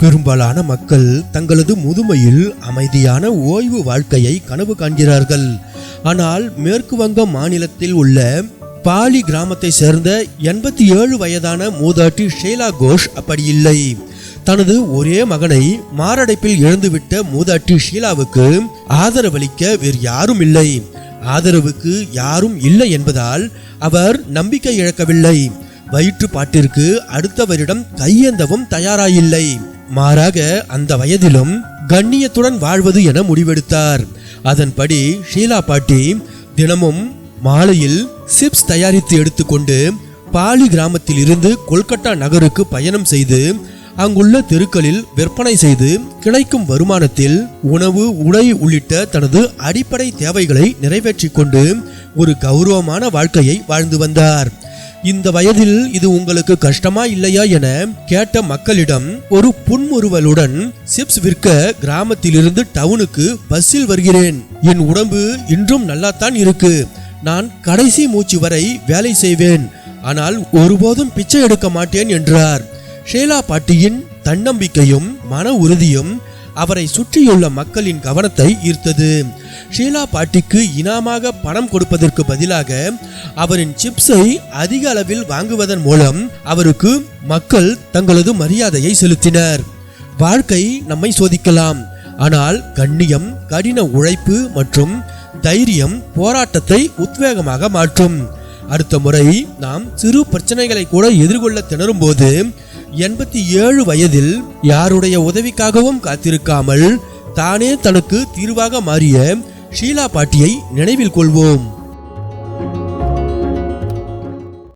பெரும்பாலான மக்கள் தங்களது முதுமையில் அமைதியான ஓய்வு வாழ்க்கையை கனவு காண்கிறார்கள். ஆனால் மேற்கு வங்க மாநிலத்தில் உள்ள பாலி கிராமத்தை சேர்ந்த எண்பத்தி ஏழு வயதான மூதாட்டி ஷேலா கோஷ் அப்படி இல்லை. தனது ஒரே மகனை மாரடைப்பில் இழந்துவிட்ட மூதாட்டி ஷீலாவுக்கு ஆதரவளிக்க வேறு யாரும் இல்லை. ஆதரவுக்கு யாரும் இல்லை என்பதால் அவர் நம்பிக்கை இழக்கவில்லை. வயிற்று பாட்டிற்கு அடுத்தவரிடம் கையேந்தவும் தயாராயில்லை. மாறாக அந்த வயதிலும் கண்ணியத்துடன் வாழ்வது என முடிவெடுத்தார். அதன்படி ஷீலா பாட்டி தினமும் மாலையில் சிப்ஸ் தயாரித்து எடுத்துக்கொண்டு பாலி கிராமத்தில் இருந்து கொல்கட்டா நகருக்கு பயணம் செய்து அங்குள்ள தெருக்களில் விற்பனை செய்து கிடைக்கும் வருமானத்தில் உணவு உடை உள்ளிட்ட தனது அடிப்படை தேவைகளை நிறைவேற்றி கொண்டு ஒரு கௌரவமான வாழ்க்கையை வாழ்ந்து வந்தார். இந்த வயதில் இது உங்களுக்கு கஷ்டமா இல்லையா என கேட்ட மக்களிடம் ஒரு புன்முறுவலுடன் சிப்ஸ் விற்க கிராமத்திலிருந்து டவுனுக்கு பஸ்ஸில் வருகிறேன். என் உடம்பு இன்றும் நல்லாத்தான் இருக்கு. நான் கடைசி மூச்சு வரை வேலை செய்வேன். ஆனால் ஒருபோதும் பிச்சை எடுக்க மாட்டேன் என்றார். ஷேலா பாட்டியின் தன்னம்பிக்கையும் மன உறுதியும் அவரை சுற்றியுள்ள மக்களின் கவனத்தை ஈர்த்தது. ஷீலா பாட்டிக்கு இனாமாக பணம் கொடுப்பதற்கு பதிலாக அவரின் சிப்ஸை அதிக அளவில் வாங்குவதன் மூலம் அவருக்கு மக்கள் தங்களது மரியாதையை செலுத்தினர். வாழ்க்கை நம்மை சோதிக்கலாம். ஆனால் கண்ணியம் கடின உழைப்பு மற்றும் தைரியம் போராட்டத்தை உத்வேகமாக மாற்றும். அடுத்த முறை நாம் சிறு பிரச்சனைகளை கூட எதிர்கொள்ள திணறும் போது எண்பத்தி ஏழு வயதில் யாருடைய உதவிக்காகவும் காத்திருக்காமல் தானே தனக்கு தீர்வாக மாறிய ஷீலா பாட்டியை நினைவில் கொள்வோம்.